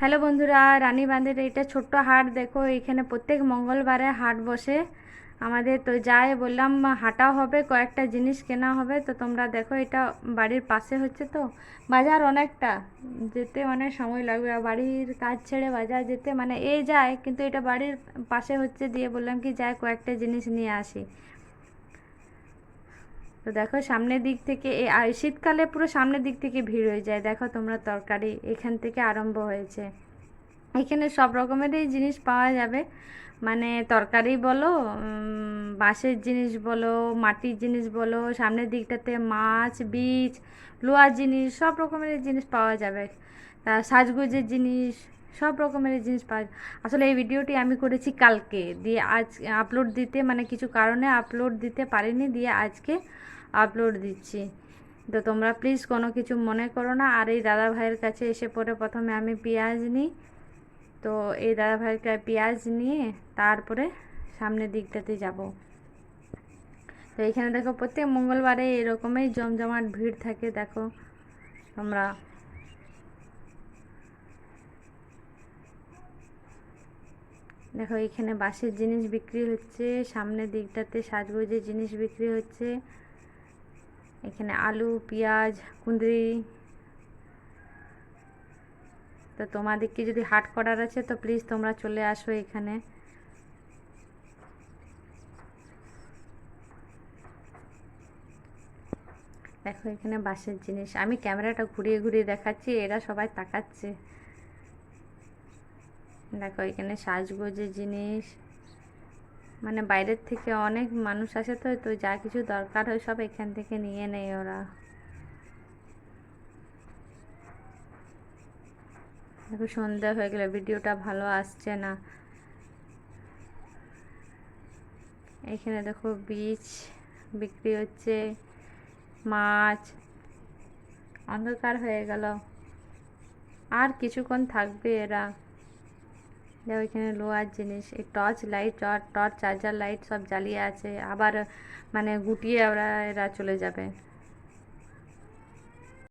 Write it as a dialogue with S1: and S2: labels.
S1: Hello বন্ধুরা, রানী বাঁধের এইটা ছোট্ট হাট। দেখো এখানে প্রত্যেক মঙ্গলবারে হাট বসে। আমাদের তো যাই বললাম হাঁটা হবে, কয়েকটা জিনিস কেনা হবে। তো তোমরা দেখো, এটা বাড়ির পাশে হচ্ছে তো, বাজার অনেকটা। যেতে অনেক সময় লাগবে। বাড়ির কাজ ছেড়ে বাজার যেতে মানে এই যায়, কিন্তু এটা বাড়ির পাশে হচ্ছে দিয়ে বললাম কি, যাই কয়েকটা জিনিস নিয়ে আসি। তো দেখো, সামনের দিক থেকে এ শীতকালে পুরো সামনের দিক থেকে ভিড় হয়ে যায়। দেখো তোমরা তরকারি এখান থেকে আরম্ভ হয়েছে। এখানে সব রকমেরই জিনিস পাওয়া যাবে। মানে তরকারি বলো বাঁশের জিনিস বলো, মাটির জিনিস বলো, সামনের দিকটাতে মাছ, বীজ, লোহার জিনিস, সব রকমের জিনিস পাওয়া যাবে। তা সাজগোজের জিনিস সব রকমের জিনিস পাওয়া আসলে এই ভিডিওটি আমি করেছি কালকে। দিয়ে আজ আপলোড দিতে মানে কিছু কারণে আপলোড দিতে পারিনি, দিয়ে আজকে আপলোড দিচ্ছি। তো তোমরা প্লিজ কোনো কিছু মনে করো না। আর এই দাদা ভাইয়ের কাছে এসে পরে প্রথমে আমি পেঁয়াজ নিই। তো এই দাদা ভাইয়ের কাছে পেঁয়াজ নিয়ে তারপরে সামনের দিকটাতে যাব। তো এখানে দেখো প্রত্যেক মঙ্গলবারে এরকমই জমজমাট ভিড় থাকে, দেখো তোমরা। দেখো, এখানে বাঁশের জিনিস বিক্রি হচ্ছে সামনের দিকটাতে সাজগোজের জিনিস বিক্রি হচ্ছে। এখানে আলু, পেঁয়াজ, কুঁদরি। তো তোমাদেরকে যদি হাট করার আছে, তো প্লিজ তোমরা চলে আসো এখানে। দেখো, এখানে বাঁশের জিনিস। আমি ক্যামেরাটা ঘুরিয়ে ঘুরিয়ে দেখাচ্ছি, এরা সবাই তাকাচ্ছে। দেখো, এখানে সাজগোজের জিনিস। মানে বাইরের থেকে অনেক মানুষ আসে তো তো যা কিছু দরকার হয় সব এখান থেকে নিয়ে নেয় ওরা। দেখো, সন্ধ্যা হয়ে গেলে ভিডিওটা ভালো আসছে না। এখানে দেখো, বীজ বিক্রি হচ্ছে, মাছ, অন্ধকার হয়ে গেল। আর কিছুক্ষণ থাকবে এরা। দেখো এখানে লোহার জিনিস, এই torch light torch charger light সব জ্বালিয়ে আছে, আবার মানে গুটিয়ে ওরা, এরা চলে যাবে।